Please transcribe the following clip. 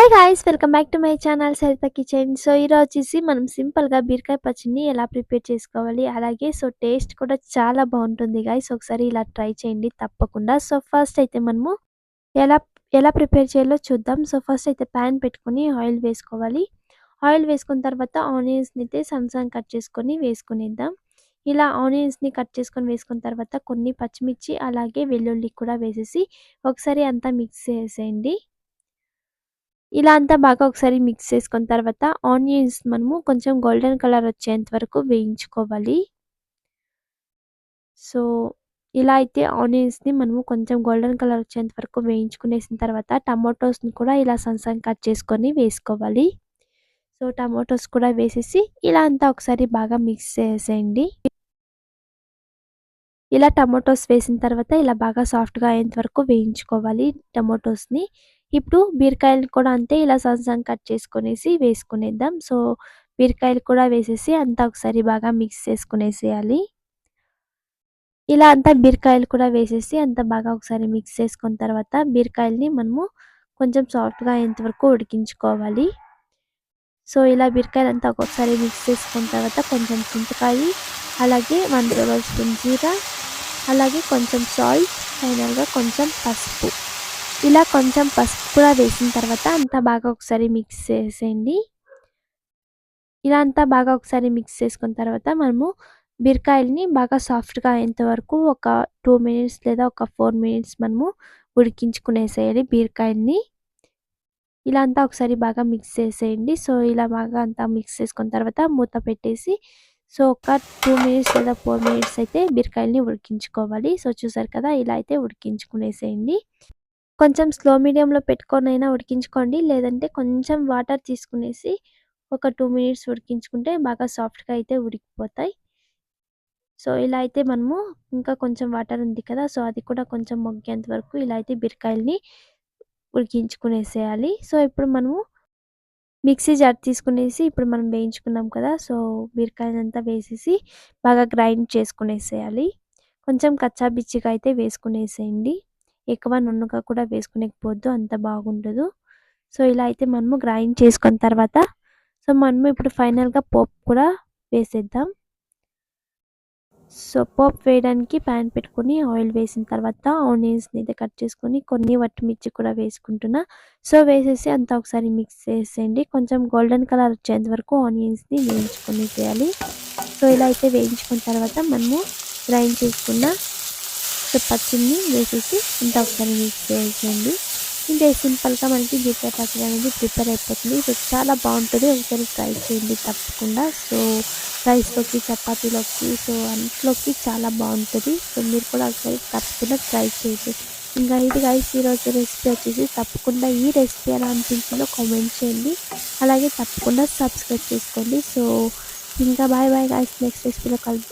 Hi guys welcome back to my channel Saritha kitchen so ఈరోజు వచ్చేసి మనం సింపుల్గా బీరకాయ పచ్చడిని ఎలా ప్రిపేర్ చేసుకోవాలి? అలాగే సో టేస్ట్ కూడా చాలా బాగుంటుంది గాయ్స్ ఒకసారి ఇలా ట్రై చేయండి తప్పకుండా. సో ఫస్ట్ అయితే మనము ఎలా ఎలా ప్రిపేర్ చేయాలో చూద్దాం. సో ఫస్ట్ అయితే ప్యాన్ పెట్టుకొని ఆయిల్ వేసుకోవాలి. ఆయిల్ వేసుకున్న తర్వాత ఆనియన్స్ని అయితే సన్సన్ కట్ చేసుకొని వేసుకునేద్దాం. ఇలా ఆనియన్స్ని కట్ చేసుకొని వేసుకున్న తర్వాత కొన్ని పచ్చిమిర్చి అలాగే వెల్లుల్లి కూడా వేసేసి ఒకసారి అంతా మిక్స్ చేసేయండి. ఇలా అంతా బాగా ఒకసారి మిక్స్ చేసుకున్న తర్వాత ఆనియన్స్ మనము కొంచెం గోల్డెన్ కలర్ వచ్చేంత వరకు వేయించుకోవాలి. సో ఇలా అయితే ఆనియన్స్ని మనము కొంచెం గోల్డెన్ కలర్ వచ్చేంత వరకు వేయించుకునేసిన తర్వాత టమాటోస్ని కూడా ఇలా సన్సన్ కట్ చేసుకొని వేసుకోవాలి. సో టమాటోస్ కూడా వేసేసి ఇలా అంతా ఒకసారి బాగా మిక్స్ చేసేయండి. ఇలా టమాటోస్ వేసిన తర్వాత ఇలా బాగా సాఫ్ట్గా అయ్యేంత వరకు వేయించుకోవాలి టమాటోస్ని. ఇప్పుడు బీరకాయలు కూడా అంతే ఇలా సన్సన్ కట్ చేసుకునేసి వేసుకునేద్దాం. సో బీరకాయలు కూడా వేసేసి అంతా ఒకసారి బాగా మిక్స్ చేసుకునేసేయాలి. ఇలా అంతా బీరకాయలు కూడా వేసేసి అంత బాగా ఒకసారి మిక్స్ చేసుకున్న తర్వాత బీరకాయలని మనము కొంచెం సాఫ్ట్గా అయ్యేంతవరకు ఉడికించుకోవాలి. సో ఇలా బీరకాయలు అంతా ఒకసారి మిక్స్ చేసుకున్న తర్వాత కొంచెం చింతకాయ అలాగే వన్ టేబుల్ స్పూన్ జీరా అలాగే కొంచెం సాల్ట్ ఫైనల్గా కొంచెం పసుపు. ఇలా కొంచెం పసుపు కూడా వేసిన తర్వాత అంతా బాగా ఒకసారి మిక్స్ చేసేయండి. ఇలా అంతా బాగా ఒకసారి మిక్స్ చేసుకున్న తర్వాత మనము బీరకాయలని బాగా సాఫ్ట్గా అయ్యేంతవరకు ఒక టూ మినిట్స్ లేదా ఒక ఫోర్ మినిట్స్ మనము ఉడికించుకునేసేయాలి బీరకాయలని. ఇలా అంతా ఒకసారి బాగా మిక్స్ చేసేయండి. సో ఇలా బాగా అంతా మిక్స్ చేసుకున్న తర్వాత మూత పెట్టేసి సో ఒక టూ మినిట్స్ లేదా ఫోర్ మినిట్స్ అయితే బీరకాయలని ఉడికించుకోవాలి. సో చూసారు కదా ఇలా అయితే ఉడికించుకునేసేయండి. కొంచెం స్లో మీడియంలో పెట్టుకొని అయినా ఉడికించుకోండి. లేదంటే కొంచెం వాటర్ తీసుకునేసి ఒక టూ మినిట్స్ ఉడికించుకుంటే బాగా సాఫ్ట్గా అయితే ఉడికిపోతాయి. సో ఇలా అయితే మనము ఇంకా కొంచెం వాటర్ ఉంది కదా సో అది కూడా కొంచెం మొగ్గేంత వరకు ఇలా అయితే బీరకాయలని ఉడికించుకునేసేయాలి. సో ఇప్పుడు మనము మిక్సీ జార్ తీసుకునేసి ఇప్పుడు మనం వేయించుకున్నాం కదా సో బీరకాయలంతా వేసేసి బాగా గ్రైండ్ చేసుకునేసేయాలి. కొంచెం కచ్చా బిచ్చిగా అయితే వేసుకునేసేయండి. ఎక్కువ నున్నగా కూడా వేసుకునేకపోద్దు అంత బాగుండదు. సో ఇలా అయితే మనము గ్రైండ్ చేసుకున్న తర్వాత సో మనము ఇప్పుడు ఫైనల్గా పోప్ కూడా వేసేద్దాం. సో పోప్ వేయడానికి ప్యాన్ పెట్టుకొని ఆయిల్ వేసిన తర్వాత ఆనియన్స్ని అయితే కట్ చేసుకొని కొన్ని వట్టిమిర్చి కూడా వేసుకుంటున్నా. సో వేసేసి అంతా ఒకసారి మిక్స్ చేసేయండి. కొంచెం గోల్డెన్ కలర్ వచ్చేంత వరకు ఆనియన్స్ని వేయించుకొని చేయాలి సో ఇలా అయితే వేయించుకున్న తర్వాత మనము గ్రైండ్ చేసుకున్న పచ్చిని వేసేసి ఇంత ఒకసారి మిక్స్ చేసేయండి. ఇంతే సింపుల్గా మనకి బీరకాయ పచ్చడి అనేది ప్రిపేర్ అయిపోతుంది. సో చాలా బాగుంటుంది. ఒకసారి ట్రై చేయండి తప్పకుండా. సో రైస్లోకి చపాతీలోకి సో అంట్లోకి చాలా బాగుంటుంది. సో మీరు కూడా ఒకసారి తప్పకుండా ట్రై చేయండి. ఇంకా ఇది గైస్ ఈరోజు రెసిపీ వచ్చేసి తప్పకుండా ఈ రెసిపీ ఎలా అనిపించిందో కామెంట్ చేయండి. అలాగే తప్పకుండా సబ్స్క్రైబ్ చేసుకోండి. సో ఇంకా బాయ్ బాయ్ గైస్ నెక్స్ట్ రెసిపీలో కలుద్దాం.